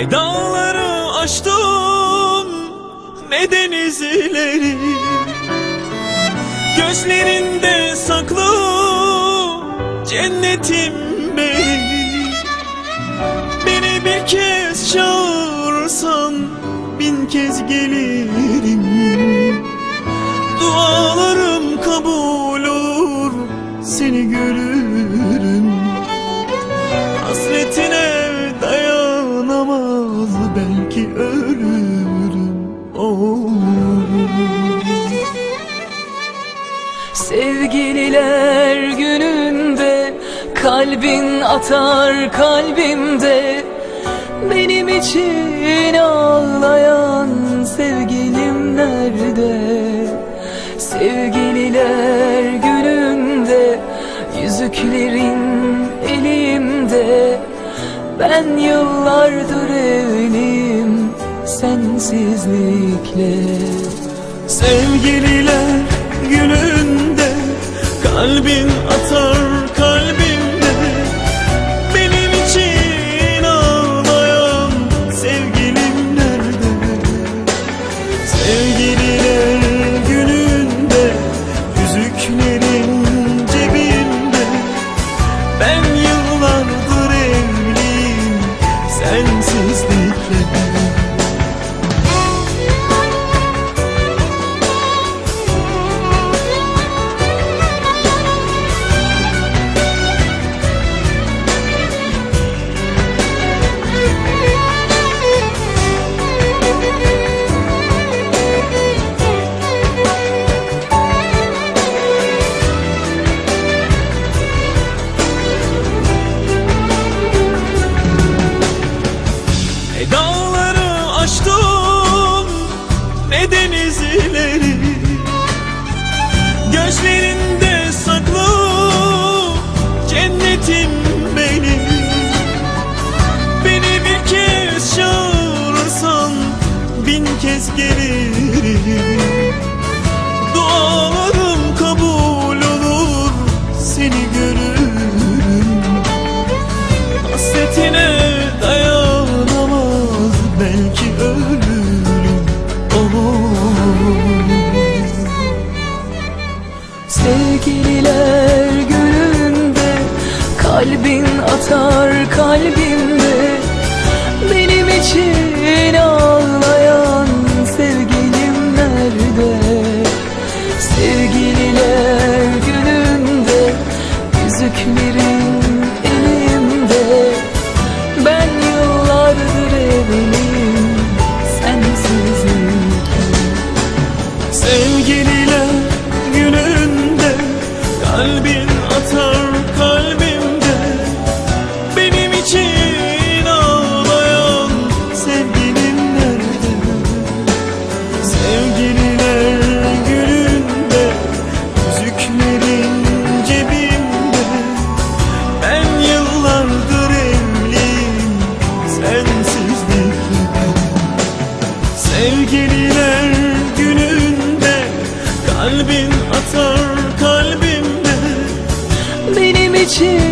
Ne dağları aştım ne denizleri. Gözlerinde saklı cennetim benim Beni bir kez çağırsan bin kez gelirim Sevgililer gününde kalbin atar kalbimde. Benim için ağlayan sevgilim nerede? Sevgililer gününde yüzüklerin elimde. Ben yıllardır evliyim sensizlikle. Sevgililer gününde kalbin atar kalbimde Benim için ağlayan sevgilim nerede? Sevgililer gününde yüzüklerin cebimde Ben yıllardır evliyim sensizlikle denizleri Gözlerinde saklı cennetim benim. Beni bir kez çağırırsan bin kez gelirim Sevgililer gününde kalbin atar kalbimde kalbin atar kalbimde Benim için